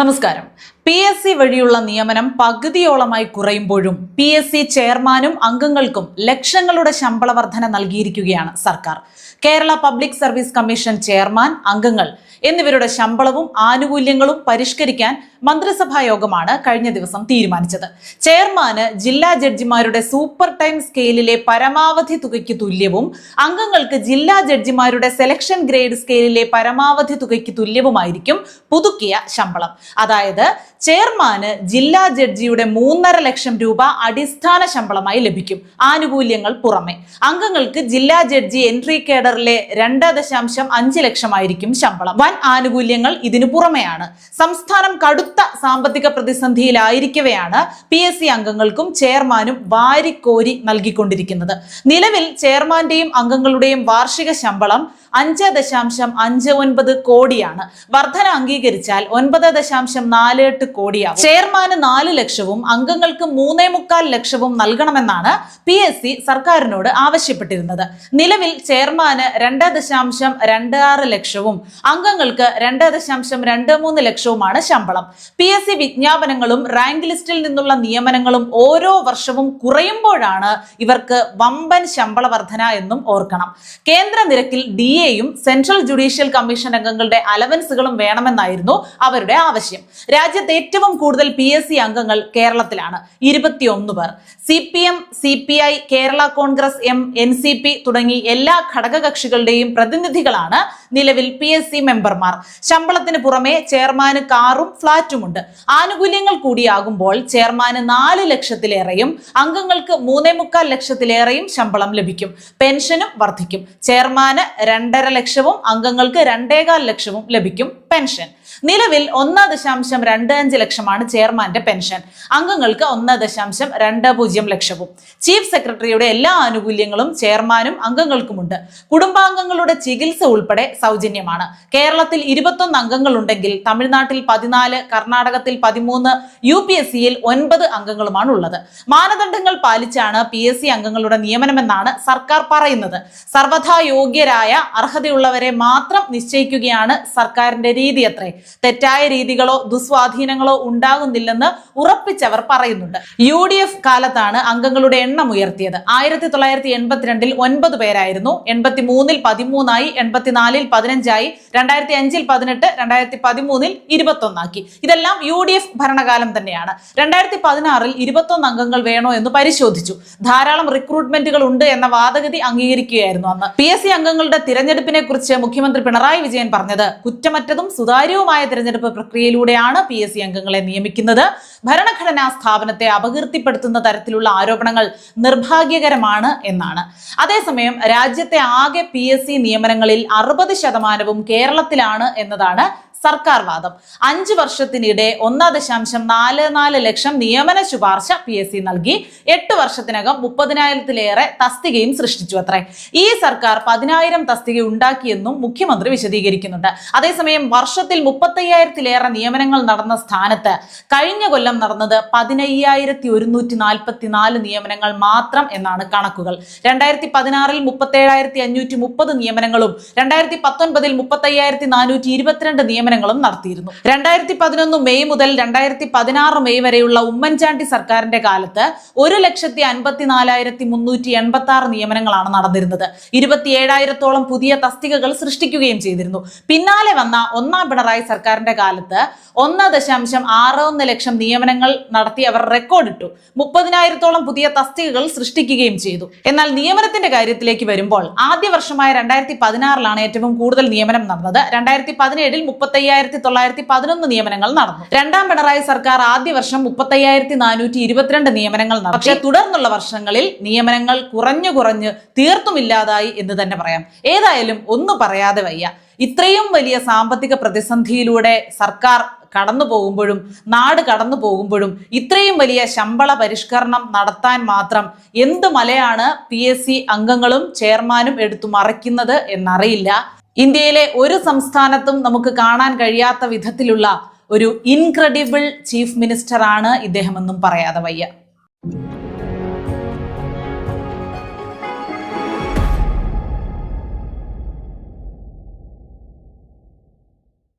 നമസ്കാരം. P S C വഴിയുള്ള നിയമനം പകുതിയോളമായി കുറയുമ്പോഴും പി എസ് സി ചെയർമാനും അംഗങ്ങൾക്കും ലക്ഷങ്ങളുടെ ശമ്പള വർധന നൽകിയിരിക്കുകയാണ് സർക്കാർ. Kerala public service commission chairman അംഗങ്ങൾ എന്നിവരുടെ ശമ്പളവും ആനുകൂല്യങ്ങളും പരിഷ്കരിക്കാൻ മന്ത്രിസഭാ യോഗമാണ് കഴിഞ്ഞ ദിവസം തീരുമാനിച്ചത്. ചെയർമാന് ജില്ലാ ജഡ്ജിമാരുടെ സൂപ്പർ ടൈം സ്കെയിലിലെ പരമാവധി തുകയ്ക്ക് തുല്യവും അംഗങ്ങൾക്ക് ജില്ലാ ജഡ്ജിമാരുടെ സെലക്ഷൻ ഗ്രേഡ് സ്കെയിലിലെ പരമാവധി തുകയ്ക്ക് തുല്യവുമായിരിക്കും പുതുക്കിയ ശമ്പളം. അതായത് ചെയർമാന് ജില്ലാ ജഡ്ജിയുടെ മൂന്നര ലക്ഷം രൂപ അടിസ്ഥാന ശമ്പളമായി ലഭിക്കും. ആനുകൂല്യങ്ങൾ പുറമെ. അംഗങ്ങൾക്ക് ജില്ലാ ജഡ്ജി എൻട്രി കേഡറിലെ രണ്ട് ദശാംശം അഞ്ച് ലക്ഷമായിരിക്കും ശമ്പളം. വൻ ആനുകൂല്യങ്ങൾ ഇതിനു പുറമെയാണ്. സംസ്ഥാനം കടുത്ത സാമ്പത്തിക പ്രതിസന്ധിയിലായിരിക്കവെയാണ് പി എസ് സി അംഗങ്ങൾക്കും ചെയർമാനും വാരിക്കോരി നൽകിക്കൊണ്ടിരിക്കുന്നത്. നിലവിൽ ചെയർമാന്റെയും അംഗങ്ങളുടെയും വാർഷിക ശമ്പളം അഞ്ച് ദശാംശം അഞ്ച് ഒൻപത് കോടിയാണ്. വർധന അംഗീകരിച്ചാൽ ഒൻപത് ദശാംശം നാല് എട്ട് കോടിയാവും. ചെയർമാന് നാല് ലക്ഷവും അംഗങ്ങൾക്ക് മൂന്നേ മുക്കാൽ ലക്ഷവും നൽകണമെന്നാണ് പി എസ് സി സർക്കാരിനോട് ആവശ്യപ്പെട്ടിരുന്നത്. നിലവിൽ ചെയർമാന് രണ്ട് ദശാംശം രണ്ട് ആറ് ലക്ഷവും അംഗങ്ങൾക്ക് രണ്ട് ദശാംശം രണ്ട് മൂന്ന് ലക്ഷവുമാണ് ശമ്പളം. പി എസ് സി വിജ്ഞാപനങ്ങളും റാങ്ക് ലിസ്റ്റിൽ നിന്നുള്ള നിയമനങ്ങളും ഓരോ വർഷവും കുറയുമ്പോഴാണ് ഇവർക്ക് വമ്പൻ ശമ്പള വർധന എന്നും ഓർക്കണം. കേന്ദ്ര നിരക്കിൽ ഡി എയും സെൻട്രൽ ജുഡീഷ്യൽ കമ്മീഷൻ അംഗങ്ങളുടെ അലവൻസുകളും വേണമെന്നായിരുന്നു അവരുടെ ആവശ്യം. രാജ്യത്ത് ഏറ്റവും കൂടുതൽ പി എസ് സി അംഗങ്ങൾ കേരളത്തിലാണ്. ഇരുപത്തിയൊന്ന് പേർ. C P M C P I Kerala Congress M N C P തുടങ്ങി എല്ലാ ഘടകകക്ഷികളുടെയും പ്രതിനിധികളാണ് നിലവിൽ പി എസ് സി മെമ്പർമാർ. ശമ്പളത്തിന് പുറമെ ചെയർമാന് കാറും ഫ്ളാറ്റുമുണ്ട്. ആനുകൂല്യങ്ങൾ കൂടിയാകുമ്പോൾ ചെയർമാന് നാല് ലക്ഷത്തിലേറെയും അംഗങ്ങൾക്ക് മൂന്നേ മുക്കാൽ ലക്ഷത്തിലേറെയും ശമ്പളം ലഭിക്കും. പെൻഷനും വർദ്ധിക്കും. ചെയർമാന് രണ്ടര ലക്ഷവും അംഗങ്ങൾക്ക് രണ്ടേകാൽ ലക്ഷവും ലഭിക്കും പെൻഷൻ. നിലവിൽ ഒന്ന് ദശാംശം രണ്ട് അഞ്ച് ലക്ഷമാണ് ചെയർമാന്റെ പെൻഷൻ. അംഗങ്ങൾക്ക് ഒന്ന് ദശാംശം രണ്ട് പൂജ്യം ലക്ഷവും. ചീഫ് സെക്രട്ടറിയുടെ എല്ലാ ആനുകൂല്യങ്ങളും ചെയർമാനും അംഗങ്ങൾക്കുമുണ്ട്. കുടുംബാംഗങ്ങളുടെ ചികിത്സ ഉൾപ്പെടെ സൗജന്യമാണ്. കേരളത്തിൽ ഇരുപത്തൊന്ന് അംഗങ്ങളുണ്ടെങ്കിൽ തമിഴ്നാട്ടിൽ പതിനാല് കർണാടകത്തിൽ പതിമൂന്ന് യു പി എസ് സിയിൽ ഒൻപത് അംഗങ്ങളുമാണ് ഉള്ളത് മാനദണ്ഡങ്ങൾ പാലിച്ചാണ് പി എസ് സി അംഗങ്ങളുടെ നിയമനമെന്നാണ് സർക്കാർ പറയുന്നത്. സർവഥാ യോഗ്യരായ അർഹതയുള്ളവരെ മാത്രം നിശ്ചയിക്കുകയാണ് സർക്കാരിന്റെ രീതി അത്രേ. തെറ്റായ രീതികളോ ദുസ്വാധീനങ്ങളോ ഉണ്ടാകുന്നില്ലെന്ന് ഉറപ്പിച്ചവർ പറയുന്നുണ്ട്. യു ഡി എഫ് കാലത്താണ് അംഗങ്ങളുടെ എണ്ണം ഉയർത്തിയത്. ആയിരത്തി തൊള്ളായിരത്തി എൺപത്തിരണ്ടിൽ ഒൻപത് പേരായിരുന്നു. എൺപത്തി മൂന്നിൽ പതിമൂന്നായി എൺപത്തിനാലിൽ പതിനഞ്ചായി രണ്ടായിരത്തി അഞ്ചിൽ പതിനെട്ട് രണ്ടായിരത്തി പതിമൂന്നിൽ ഇരുപത്തൊന്നാക്കി. ഇതെല്ലാം യു ഡി എഫ് ഭരണകാലം തന്നെയാണ്. രണ്ടായിരത്തി പതിനാറിൽ ഇരുപത്തൊന്ന് അംഗങ്ങൾ വേണോ എന്ന് പരിശോധിച്ചു. ധാരാളം റിക്രൂട്ട്മെന്റുകൾ ഉണ്ട് എന്ന വാദഗതി അംഗീകരിക്കുകയായിരുന്നു അന്ന്. പി എസ് സി അംഗങ്ങളുടെ തിരഞ്ഞെടുപ്പിനെ കുറിച്ച് മുഖ്യമന്ത്രി പിണറായി വിജയൻ പറഞ്ഞത് കുറ്റമറ്റതും സുതാര്യവുമായ തിരഞ്ഞെടുപ്പ് പ്രക്രിയയിലൂടെയാണ് പി എസ് സി അംഗങ്ങളെ നിയമിക്കുന്നത്. ഭരണഘടനാ സ്ഥാപനത്തെ അപകീർത്തിപ്പെടുത്തുന്ന തരത്തിലുള്ള ആരോപണങ്ങൾ നിർഭാഗ്യകരമാണ് എന്നാണ്. അതേസമയം രാജ്യത്തെ ആകെ പി നിയമനങ്ങളിൽ അറുപത് ശതമാനവും കേരളത്തിലാണ് എന്നതാണ് സർക്കാർ വാദം. അഞ്ചു വർഷത്തിനിടെ ഒന്ന ദശാംശം നാല് നാല് ലക്ഷം നിയമന ശുപാർശ പി എസ് സി നൽകി. എട്ട് വർഷത്തിനകം മുപ്പതിനായിരത്തിലേറെ തസ്തികയും സൃഷ്ടിച്ചു അത്രേ. ഈ സർക്കാർ പതിനായിരം തസ്തിക ഉണ്ടാക്കിയെന്നും മുഖ്യമന്ത്രി വിശദീകരിക്കുന്നുണ്ട്. അതേസമയം വർഷത്തിൽ മുപ്പത്തയ്യായിരത്തിലേറെ നിയമനങ്ങൾ നടന്ന സ്ഥാനത്ത് കഴിഞ്ഞ കൊല്ലം നടന്നത് പതിനയ്യായിരത്തി ഒരുന്നൂറ്റി നാൽപ്പത്തി നാല് നിയമനങ്ങൾ മാത്രം എന്നാണ് കണക്കുകൾ. രണ്ടായിരത്തി പതിനാറിൽ മുപ്പത്തേഴായിരത്തി അഞ്ഞൂറ്റി മുപ്പത് നിയമനങ്ങളും രണ്ടായിരത്തി പത്തൊൻപതിൽ മുപ്പത്തയ്യായിരത്തി നാനൂറ്റി ഇരുപത്തിരണ്ട് നിയമനങ്ങളും നടത്തിയിരുന്നു. രണ്ടായിരത്തി പതിനൊന്ന് മെയ് മുതൽ രണ്ടായിരത്തി പതിനാറ് മെയ് വരെയുള്ള ഉമ്മൻചാണ്ടി സർക്കാരിന്റെ കാലത്ത് ഒരു ലക്ഷത്തി അൻപത്തിനാലായിരത്തി മുന്നൂറ്റി എൺപത്തി ആറ് നിയമനങ്ങളാണ് നടന്നിരുന്നത്. ഇരുപത്തിയേഴായിരത്തോളം പുതിയ തസ്തികകൾ സൃഷ്ടിക്കുകയും ചെയ്തിരുന്നു. പിന്നാലെ വന്ന ഒന്നാം പിണറായി സർക്കാരിന്റെ കാലത്ത് ഒന്ന് ദശാംശം ആറ് ഒന്ന് ലക്ഷം നിയമനങ്ങൾ നടത്തി അവർ റെക്കോർഡിട്ടു. മുപ്പതിനായിരത്തോളം പുതിയ തസ്തികകൾ സൃഷ്ടിക്കുകയും ചെയ്തു. എന്നാൽ നിയമനത്തിന്റെ കാര്യത്തിലേക്ക് വരുമ്പോൾ ആദ്യ വർഷമായ രണ്ടായിരത്തി പതിനാറിലാണ് ഏറ്റവും കൂടുതൽ നിയമനം നടന്നത്. രണ്ടായിരത്തി പതിനേഴിൽ മുപ്പത്തയ്യായിരത്തി തൊള്ളായിരത്തി പതിനൊന്ന് നിയമനങ്ങൾ നടന്നു. രണ്ടാം പിണറായി സർക്കാർ ആദ്യ വർഷം മുപ്പത്തയ്യായിരത്തി നാനൂറ്റി ഇരുപത്തിരണ്ട് നിയമനങ്ങൾ നടന്നു. പക്ഷേ തുടർന്നുള്ള വർഷങ്ങളിൽ നിയമനങ്ങൾ കുറഞ്ഞു കുറഞ്ഞ് തീർത്തും ഇല്ലാതായി എന്ന് തന്നെ പറയാം. ഏതായാലും ഒന്നും പറയാതെ വയ്യ. ഇത്രയും വലിയ സാമ്പത്തിക പ്രതിസന്ധിയിലൂടെ സർക്കാർ കടന്നു പോകുമ്പോഴും നാട് കടന്നു പോകുമ്പോഴും ഇത്രയും വലിയ ശമ്പള പരിഷ്കരണം നടത്താൻ മാത്രം എന്ത് മലയാണ് പി എസ് സി അംഗങ്ങളും ചെയർമാനും എടുത്തു മറയ്ക്കുന്നത് എന്നറിയില്ല. ഇന്ത്യയിലെ ഒരു സംസ്ഥാനത്തും നമുക്ക് കാണാൻ കഴിയാത്ത വിധത്തിലുള്ള ഒരു ഇൻക്രെഡിബിൾ ചീഫ് മിനിസ്റ്ററാണ് ഇദ്ദേഹമെന്നും പറയാതെ വയ്യ.